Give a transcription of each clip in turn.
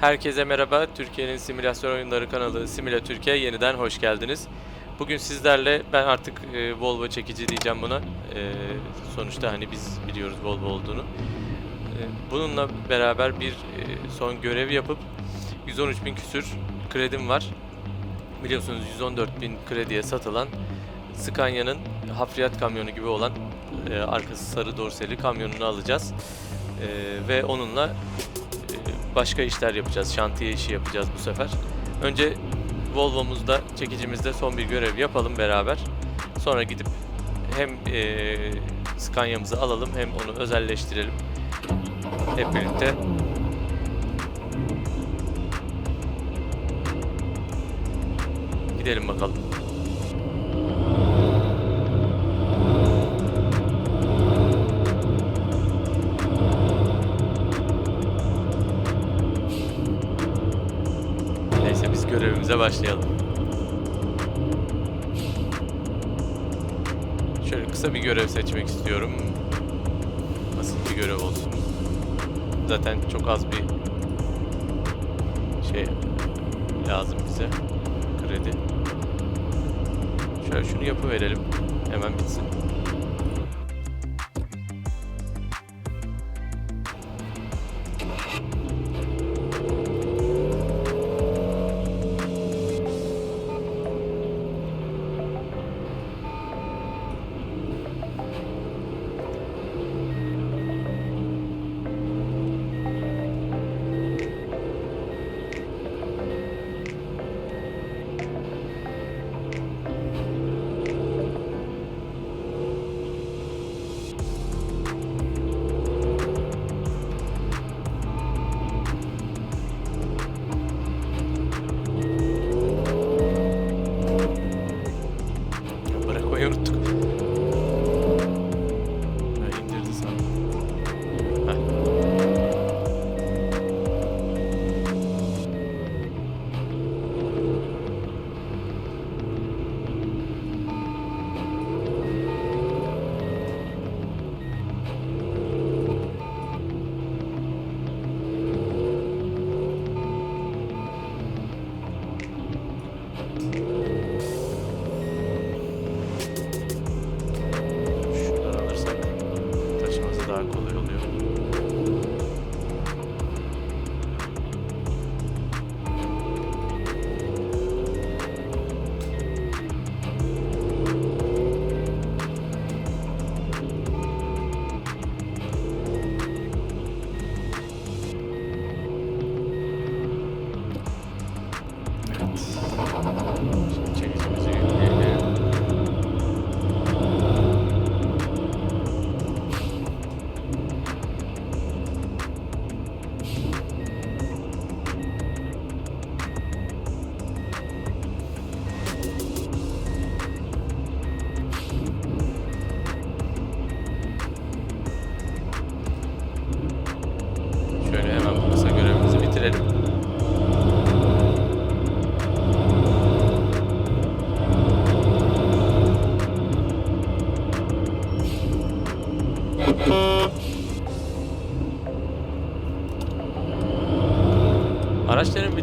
Herkese merhaba. Türkiye'nin simülasyon oyunları kanalı Simula Türkiye yeniden hoş geldiniz. Bugün sizlerle ben artık e, Volvo çekici diyeceğim buna. E, sonuçta hani biz biliyoruz Volvo olduğunu. E, bununla beraber bir e, son görev yapıp 113 bin küsür kredim var. Biliyorsunuz 114 bin krediye satılan Scania'nın hafriyat kamyonu gibi olan e, arkası sarı dorseli kamyonunu alacağız. E, ve onunla başka işler yapacağız. Şantiye işi yapacağız bu sefer. Önce Volvo'muzda, çekicimizde son bir görev yapalım beraber. Sonra gidip hem e, Scania'mızı alalım hem onu özelleştirelim. Hep birlikte. Gidelim bakalım. Görevimize başlayalım. Şöyle kısa bir görev seçmek istiyorum. Basit bir görev olsun. Zaten çok az bir şey lazım bize. Kredi. Şöyle şunu yapıverelim. Hemen bitsin. Daha kolay oluyor.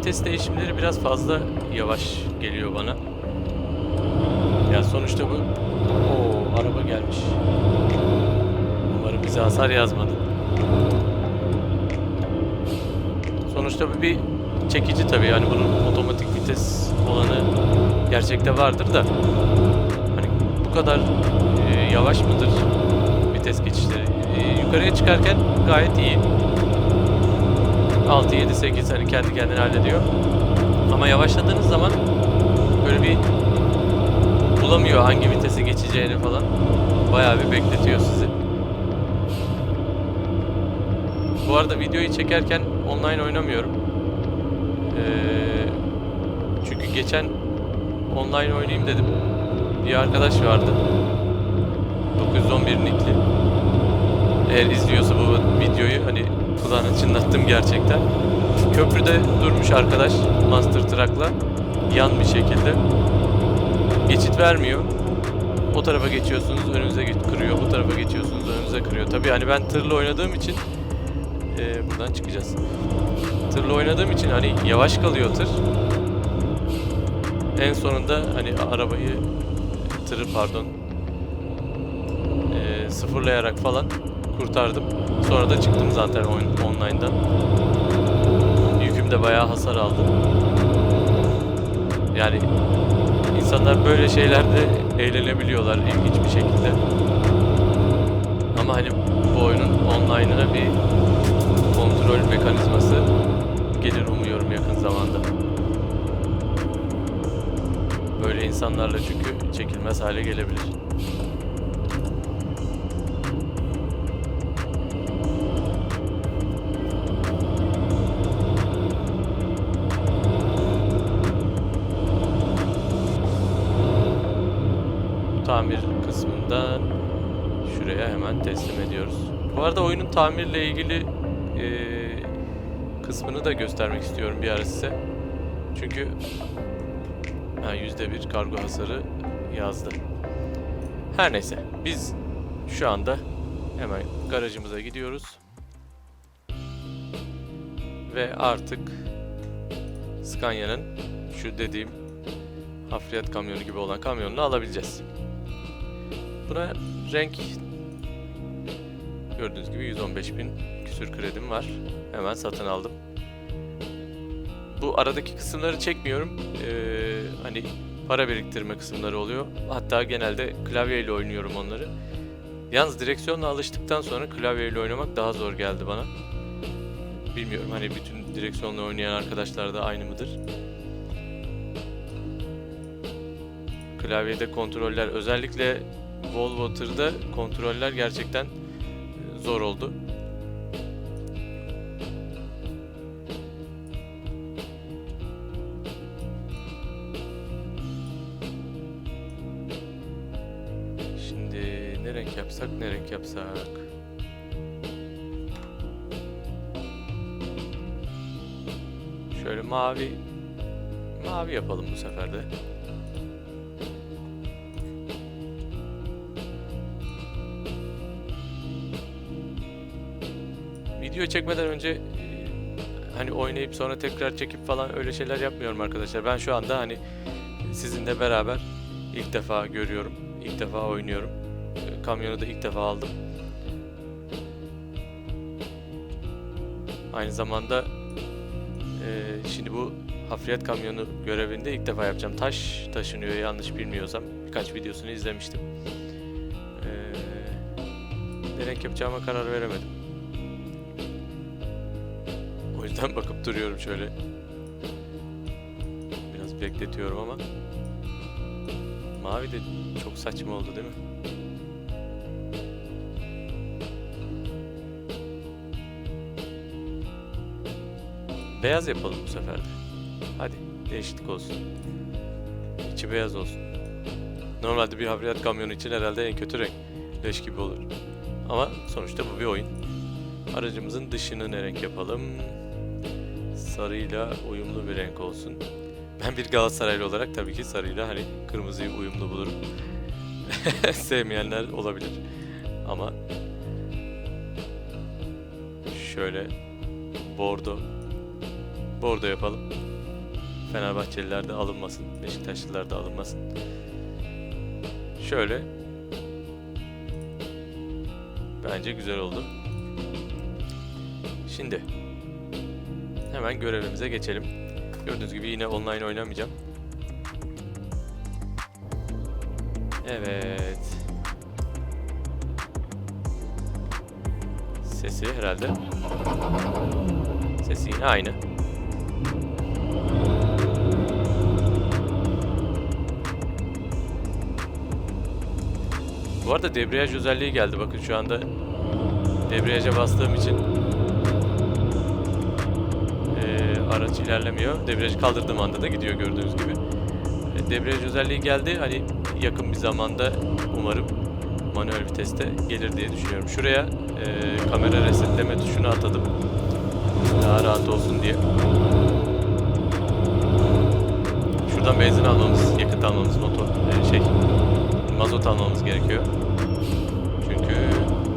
Vites değişimleri biraz fazla yavaş geliyor bana. Ya sonuçta bu... Oo araba gelmiş. Umarım bize hasar yazmadı. Sonuçta bu bir çekici tabii yani bunun otomatik vites olanı gerçekte vardır da hani bu kadar e, yavaş mıdır vites geçişleri? E, yukarıya çıkarken gayet iyi. 6, 7, 8 hani kendi kendine hallediyor. Ama yavaşladığınız zaman böyle bir bulamıyor hangi vitese geçeceğini falan. Bayağı bir bekletiyor sizi. Bu arada videoyu çekerken online oynamıyorum. Ee, çünkü geçen online oynayayım dedim. Bir arkadaş vardı. 911 nickli. Eğer izliyorsa bu videoyu hani kulağına çınlattım gerçekten. Köprüde durmuş arkadaş Master Truck'la yan bir şekilde. Geçit vermiyor. O tarafa geçiyorsunuz önünüze kırıyor. Bu tarafa geçiyorsunuz önünüze kırıyor. Tabii hani ben tırla oynadığım için e, buradan çıkacağız. Tırla oynadığım için hani yavaş kalıyor tır. En sonunda hani arabayı tırı pardon e, sıfırlayarak falan kurtardım. Sonra da çıktım zaten oyun, online'dan. Yüküm de bayağı hasar aldı. Yani insanlar böyle şeylerde eğlenebiliyorlar ilginç bir şekilde. Ama hani bu oyunun online'ına bir kontrol mekanizması gelir umuyorum yakın zamanda. Böyle insanlarla çünkü çekilmez hale gelebilir. Teslim ediyoruz. Bu arada oyunun tamirle ilgili eee, kısmını da göstermek istiyorum bir ara size. Çünkü ha, %1 kargo hasarı yazdı. Her neyse biz şu anda hemen garajımıza gidiyoruz. Ve artık Scania'nın şu dediğim hafriyat kamyonu gibi olan kamyonunu alabileceğiz. Buna renk gördüğünüz gibi 115 bin küsür kredim var. Hemen satın aldım. Bu aradaki kısımları çekmiyorum. Ee, hani para biriktirme kısımları oluyor. Hatta genelde klavyeyle oynuyorum onları. Yalnız direksiyonla alıştıktan sonra klavyeyle oynamak daha zor geldi bana. Bilmiyorum hani bütün direksiyonla oynayan arkadaşlar da aynı mıdır? Klavyede kontroller özellikle tırda kontroller gerçekten zor oldu. Şimdi ne renk yapsak ne renk yapsak? Şöyle mavi mavi yapalım bu sefer de. Video çekmeden önce hani oynayıp sonra tekrar çekip falan öyle şeyler yapmıyorum arkadaşlar. Ben şu anda hani sizinle beraber ilk defa görüyorum. ilk defa oynuyorum. Kamyonu da ilk defa aldım. Aynı zamanda e, şimdi bu hafriyat kamyonu görevinde ilk defa yapacağım. Taş taşınıyor yanlış bilmiyorsam. Birkaç videosunu izlemiştim. E, ne renk yapacağıma karar veremedim. Yüzden bakıp duruyorum şöyle. Biraz bekletiyorum ama. Mavi de çok saçma oldu değil mi? Beyaz yapalım bu sefer de. Hadi değişiklik olsun. İçi beyaz olsun. Normalde bir hafriyat kamyonu için herhalde en kötü renk. Leş gibi olur. Ama sonuçta bu bir oyun. Aracımızın dışını ne renk yapalım? Sarıyla uyumlu bir renk olsun. Ben bir Galatasaraylı olarak tabii ki sarıyla hani kırmızıyı uyumlu bulurum. Sevmeyenler olabilir. Ama şöyle bordo bordo yapalım. Fenerbahçeliler de alınmasın. Beşiktaşlılar da alınmasın. Şöyle bence güzel oldu. Şimdi hemen görevimize geçelim. Gördüğünüz gibi yine online oynamayacağım. Evet. Sesi herhalde. Sesi yine aynı. Bu arada debriyaj özelliği geldi. Bakın şu anda debriyaja bastığım için araç ilerlemiyor. Debriyajı kaldırdığım anda da gidiyor gördüğünüz gibi. E, Debriyaj özelliği geldi. Hani yakın bir zamanda umarım manuel viteste gelir diye düşünüyorum. Şuraya eee, kamera resetleme tuşunu atadım. Daha rahat olsun diye. Şuradan benzin almamız, yakıt almamız, motor, e, şey, mazot almamız gerekiyor. Çünkü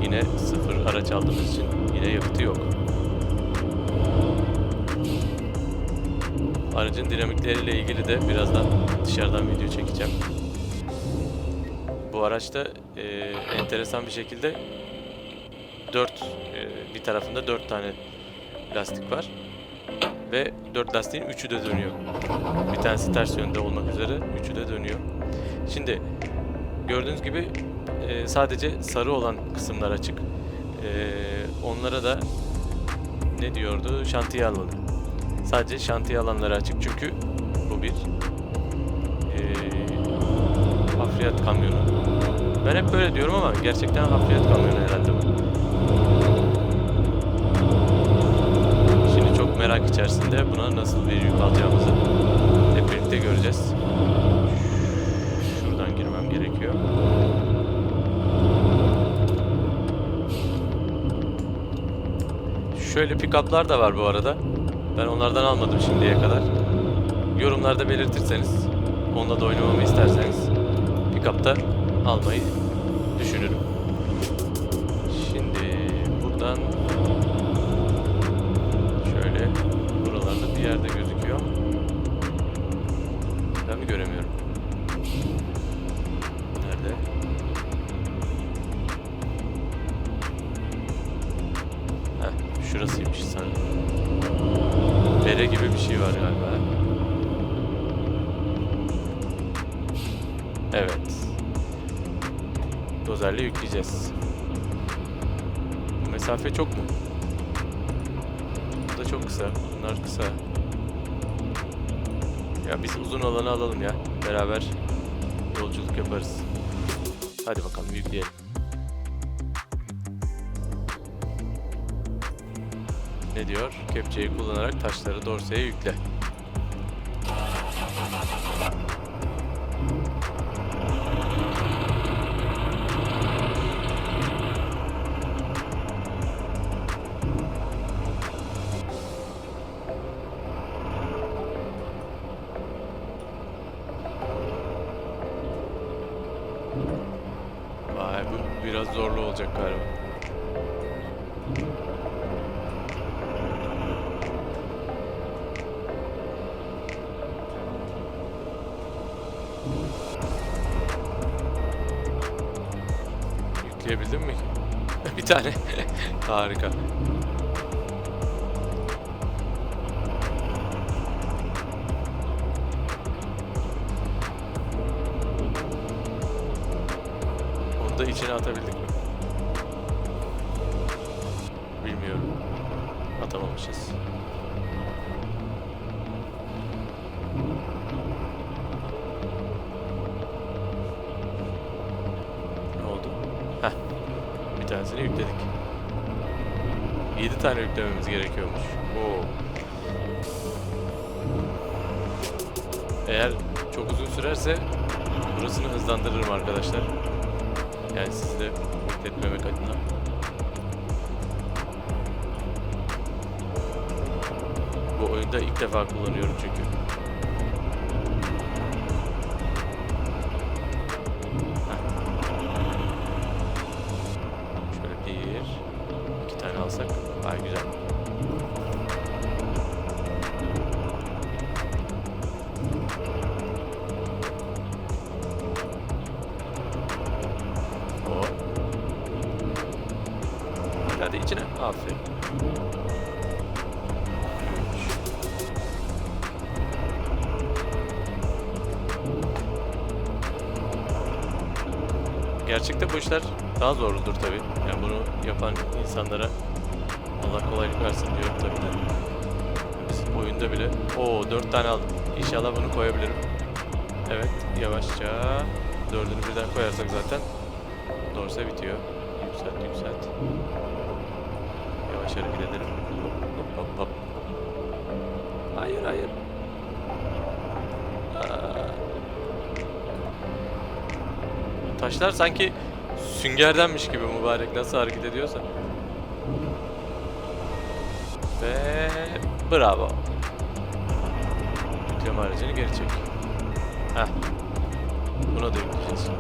yine sıfır araç aldığımız için yine yakıtı yok. Aracın dinamikleriyle ilgili de birazdan dışarıdan video çekeceğim. Bu araçta e, enteresan bir şekilde 4 bir tarafında 4 tane lastik var ve 4 lastiğin 3'ü de dönüyor. Bir tanesi ters yönde olmak üzere 3'ü de dönüyor. Şimdi gördüğünüz gibi e, sadece sarı olan kısımlar açık. E, onlara da ne diyordu? Şantiye alanı. Sadece şantiye alanları açık çünkü bu bir e, hafriyat kamyonu. Ben hep böyle diyorum ama gerçekten hafriyat kamyonu herhalde bu. Şimdi çok merak içerisinde buna nasıl bir yük alacağımızı hep birlikte göreceğiz. Şuradan girmem gerekiyor. Şöyle pick-up'lar da var bu arada. Ben onlardan almadım şimdiye kadar. Yorumlarda belirtirseniz, onunla da oynamamı isterseniz pick-up'ta almayı Ya biz uzun olanı alalım ya. Beraber yolculuk yaparız. Hadi bakalım yükleyelim. Ne diyor? Kepçeyi kullanarak taşları dorseye yükle. Onu içine atabildik mi? Bilmiyorum. Atamamışız. Tane yüklememiz gerekiyormuş. Oo. Eğer çok uzun sürerse burasını hızlandırırım arkadaşlar. Yani sizi de bekletmemek adına. Bu oyunda ilk defa kullanıyorum çünkü. Gerçekte bu işler daha zorludur tabi. Yani bunu yapan insanlara Allah kolaylık versin diyorum tabi de. Biz oyunda bile o dört tane aldım. İnşallah bunu koyabilirim. Evet yavaşça dördünü birden koyarsak zaten dorse bitiyor. Yükselt yükselt. Yavaş hareket edelim. Hop hop hop. Hayır hayır. Taşlar sanki süngerdenmiş gibi mübarek nasıl hareket ediyorsa. Ve bravo. Yükleme aracını geri çek. Heh. Buna da yükleyeceğiz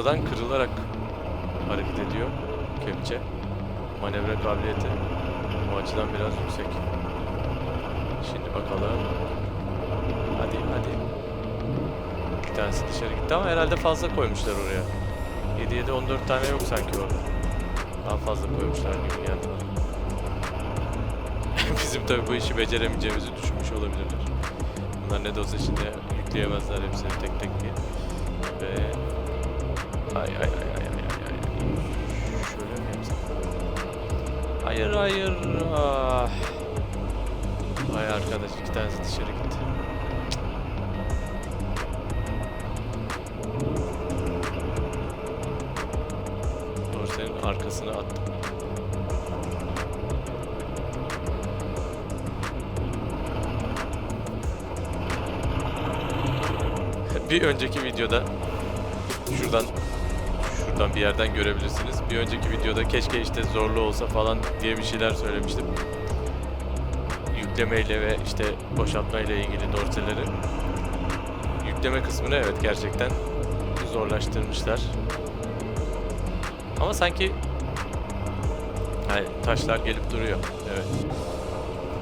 Ortadan kırılarak hareket ediyor kepçe. Manevra kabiliyeti o açıdan biraz yüksek. Şimdi bakalım. Hadi hadi. Bir tanesi dışarı gitti ama herhalde fazla koymuşlar oraya. 7 7 14 tane yok sanki orada. Daha fazla koymuşlar gibi geldi bana. Bizim tabii bu işi beceremeyeceğimizi düşünmüş olabilirler. Bunlar ne de olsa şimdi yükleyemezler hepsini tek tek diye. Ve ay ay ay ay ay ay ay. Şöyle mi yapsam? Hayır hayır. Ah. Vay arkadaş iki tanesi dışarı gitti. Doğru senin arkasına attım. bir önceki videoda şuradan şuradan bir yerden görebilirsiniz. Bir önceki videoda keşke işte zorlu olsa falan diye bir şeyler söylemiştim. Yüklemeyle ve işte boşaltmayla ilgili dorseleri. Yükleme kısmını evet gerçekten zorlaştırmışlar. Ama sanki yani taşlar gelip duruyor. Evet.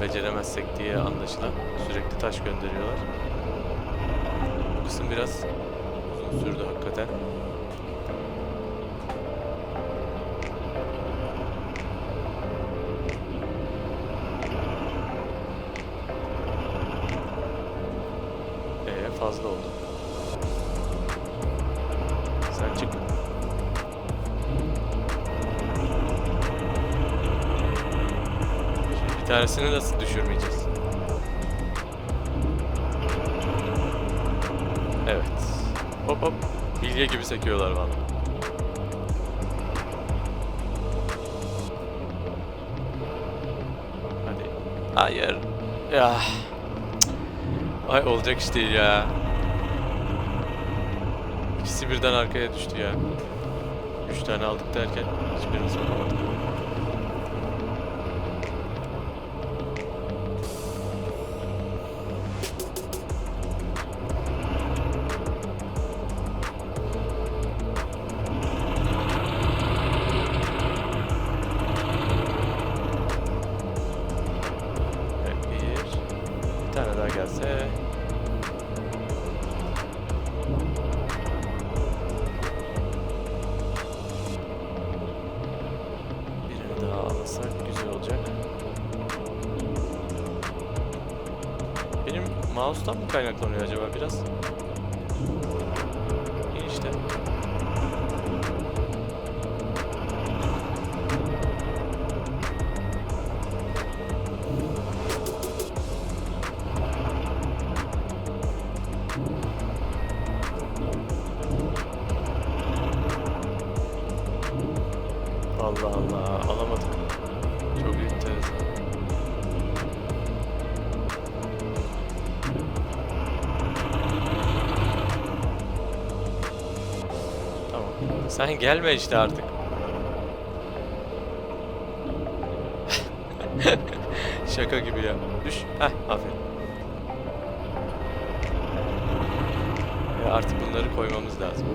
Beceremezsek diye anlaşılan sürekli taş gönderiyorlar. Bu kısım biraz uzun sürdü hakikaten. Ya. Ay olacak iş değil ya. İkisi birden arkaya düştü ya. Üç tane aldık derken hiçbirini sokamadık. Sen gelme işte artık. Şaka gibi ya. Düş. Heh aferin. Ya artık bunları koymamız lazım.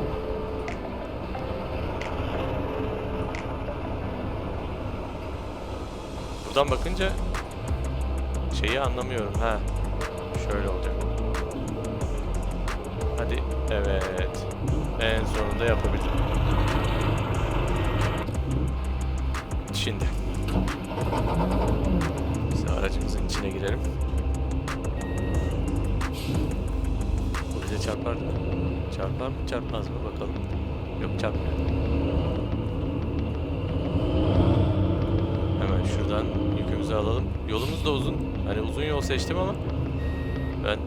Buradan bakınca şeyi anlamıyorum. Ha. Şöyle olacak. Hadi. Evet. En sonunda yapabildim. Şimdi. Biz aracımızın içine girelim. Bu bize çarpar mı? Çarpar mı çarpmaz mı bakalım. Yok çarpmıyor. Hemen şuradan yükümüzü alalım. Yolumuz da uzun. Hani uzun yol seçtim ama ben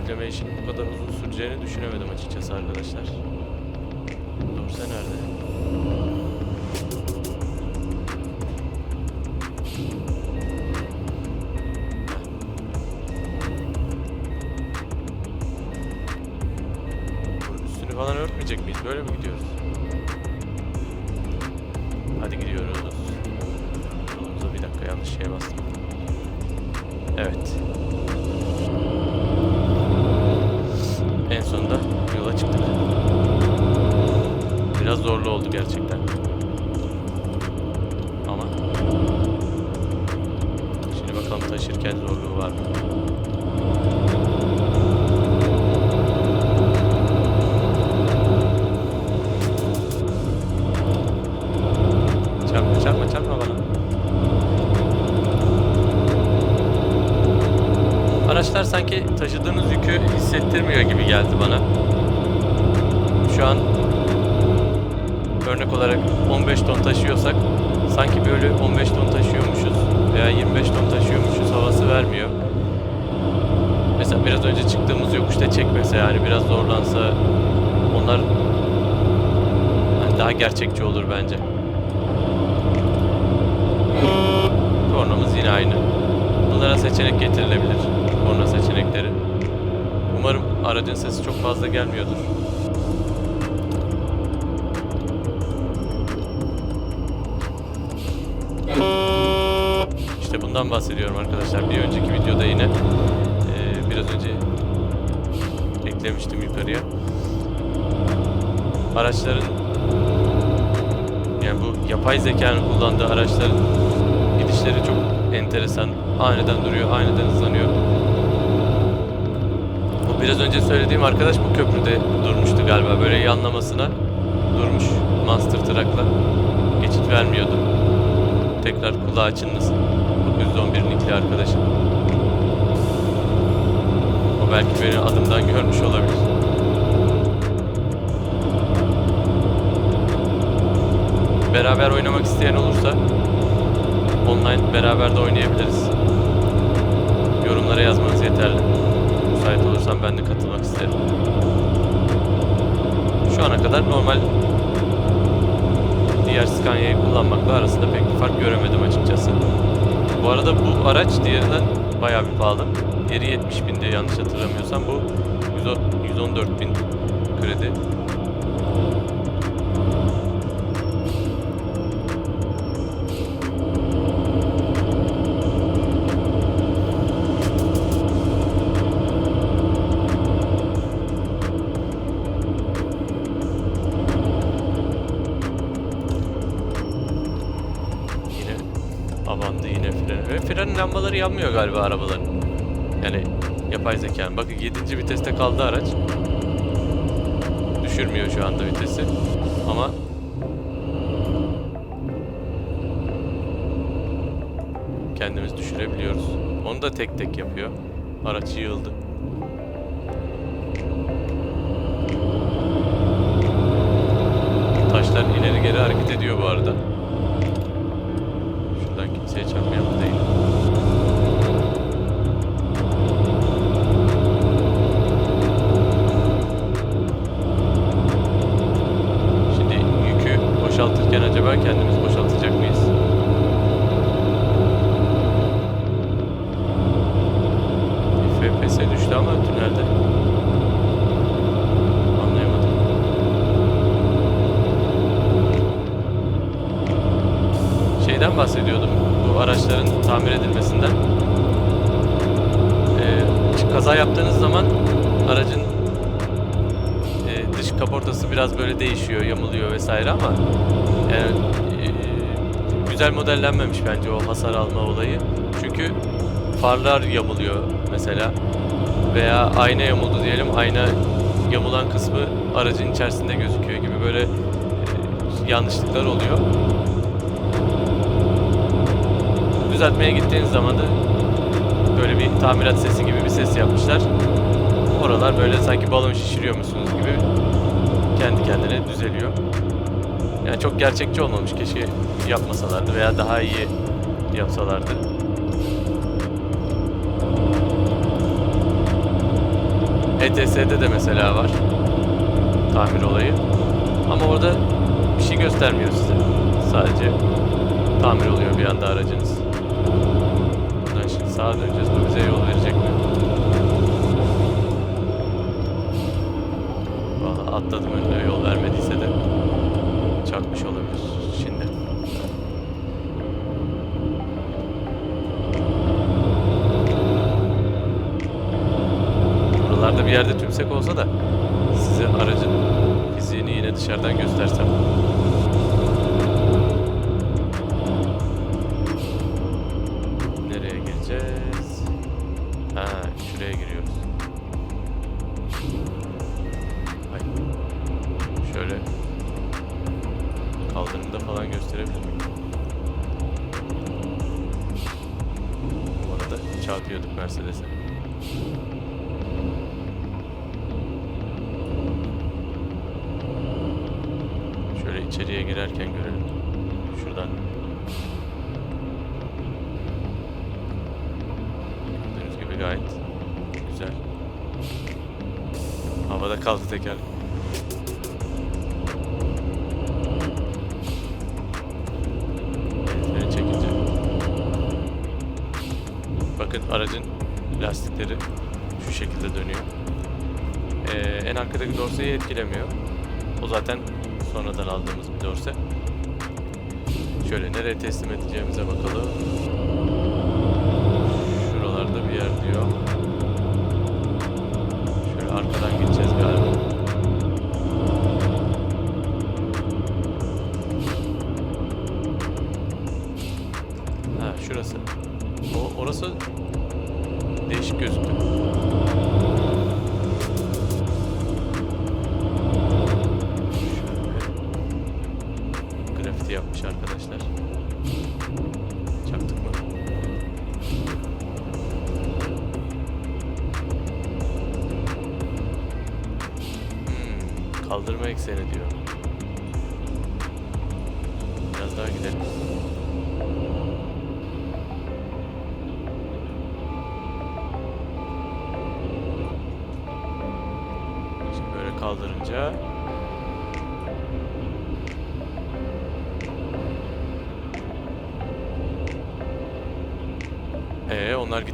yükleme işinin bu kadar uzun süreceğini düşünemedim açıkçası arkadaşlar. Dorse nerede? Evet. En sonunda yola çıktık. Biraz zorlu oldu gerçekten. Ama şimdi bakalım taşırken zorluğu var mı? Sanki taşıdığınız yükü hissettirmiyor gibi geldi bana. Şu an örnek olarak 15 ton taşıyorsak sanki böyle 15 ton taşıyormuşuz veya 25 ton taşıyormuşuz havası vermiyor. Mesela biraz önce çıktığımız yokuşta çekmese yani biraz zorlansa onlar hani daha gerçekçi olur bence. Kornamız yine aynı. Bunlara seçenek getirilebilir. Korna seçenekleri. Umarım aracın sesi çok fazla gelmiyordur. İşte bundan bahsediyorum arkadaşlar. Bir önceki videoda yine eee, biraz önce eklemiştim yukarıya. Araçların yani bu yapay zekanın kullandığı araçların gidişleri çok enteresan. Aniden duruyor, aniden hızlanıyor. Biraz önce söylediğim arkadaş bu köprüde durmuştu galiba. Böyle yanlamasına durmuş Monster Truck'la. Geçit vermiyordu. Tekrar kulağı çınlasın. 911 nickli arkadaşım. O belki beni adımdan görmüş olabilir. Beraber oynamak isteyen olursa online beraber de oynayabiliriz. Yorumlara yazmanız yeterli. Müsait olursam ben de katılmak isterim. Şu ana kadar normal diğer Scania'yı kullanmakla arasında pek bir fark göremedim açıkçası. Bu arada bu araç diğerinden bayağı bir pahalı. Diğeri 70 binde yanlış hatırlamıyorsam bu 114 bin kredi. Yanmıyor galiba arabaların. Yani yapay zeka. Bakın 7. viteste kaldı araç. Düşürmüyor şu anda vitesi. Ama kendimiz düşürebiliyoruz. Onu da tek tek yapıyor. Araç yığıldı. Taşlar ileri geri hareket ediyor bu arada. Şuradan kimseye çarpmayalım değil. Şimdi yükü boşaltırken acaba kendimiz boşaltacak mıyız? FPS düştü ama tünelde. Anlayamadım. Şeyden bahsediyordum. Bu araçların tamir edilmesinden. Ee, kaza yaptığınız zaman aracın e, dış kaportası biraz böyle değişiyor, yamuluyor vesaire ama yani e, güzel modellenmemiş bence o hasar alma olayı. Çünkü farlar yamuluyor mesela veya ayna yamuldu diyelim ayna yamulan kısmı aracın içerisinde gözüküyor gibi böyle e, yanlışlıklar oluyor. Düzeltmeye gittiğiniz zaman da böyle bir tamirat sesi gibi bir ses yapmışlar. Oralar böyle sanki balon şişiriyormuşsunuz gibi kendi kendine düzeliyor. Yani çok gerçekçi olmamış. Keşke yapmasalardı veya daha iyi yapsalardı. ETS'de de mesela var tamir olayı. Ama orada bir şey göstermiyor size. Sadece tamir oluyor bir anda aracınız. Buradan şimdi sağa döneceğiz. Bu bize yol verecek mi? Valla atladım önüne yol vermediyse de çarpmış olabilir şimdi. Buralarda bir yerde tümsek olsa da size aracın fiziğini yine dışarıdan göstersem. Çarpıyorduk Mercedes'e. Şöyle içeriye girerken görelim. Şuradan. Gördüğünüz gibi gayet güzel. Havada kaldı teker. Lastikleri şu şekilde dönüyor. Ee, en arkadaki dorseyi etkilemiyor. O zaten sonradan aldığımız bir dorse. Şöyle nereye teslim edeceğimize bakalım. Şuralarda bir yer diyor. Şöyle arkadan gideceğiz galiba. Ha şurası. O orası değişik gözüktü.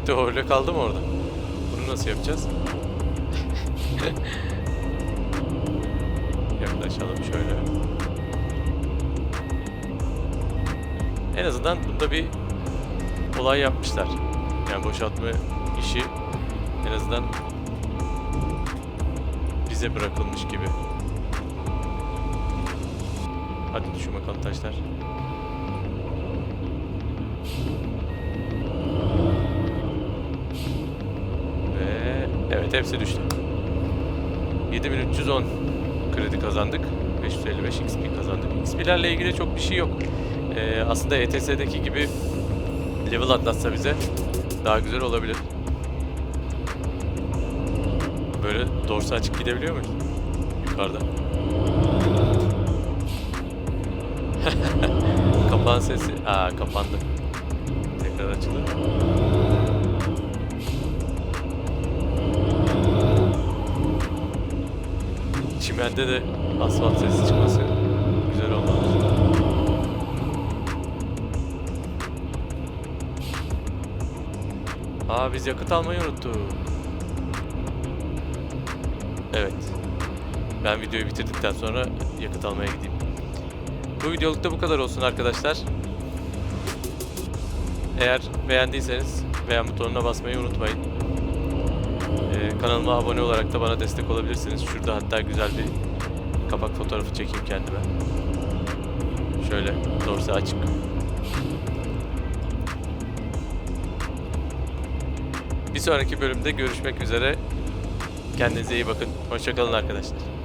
Gitti o öyle kaldı mı orada? Bunu nasıl yapacağız? Yaklaşalım şöyle. En azından bunda bir olay yapmışlar. Yani boşaltma işi en azından bize bırakılmış gibi. Hadi düşün bakalım taşlar. Hepsi düştü. 7310 kredi kazandık. 555 XP kazandık. XP'lerle ilgili çok bir şey yok. Ee, aslında ETS'deki gibi level atlatsa bize daha güzel olabilir. Böyle dorsa açık gidebiliyor muyuz? Yukarıda. Kapağın sesi... Aa kapandı. Tekrar açılır. Çimende de asfalt sesi çıkması güzel olmalı. Aa biz yakıt almayı unuttuk. Evet. Ben videoyu bitirdikten sonra yakıt almaya gideyim. Bu videoluk da bu kadar olsun arkadaşlar. Eğer beğendiyseniz beğen butonuna basmayı unutmayın. Ee, kanalıma abone olarak da bana destek olabilirsiniz. Şurada hatta güzel bir kapak fotoğrafı çekeyim kendime. Şöyle dorse açık. Bir sonraki bölümde görüşmek üzere. Kendinize iyi bakın. Hoşçakalın arkadaşlar.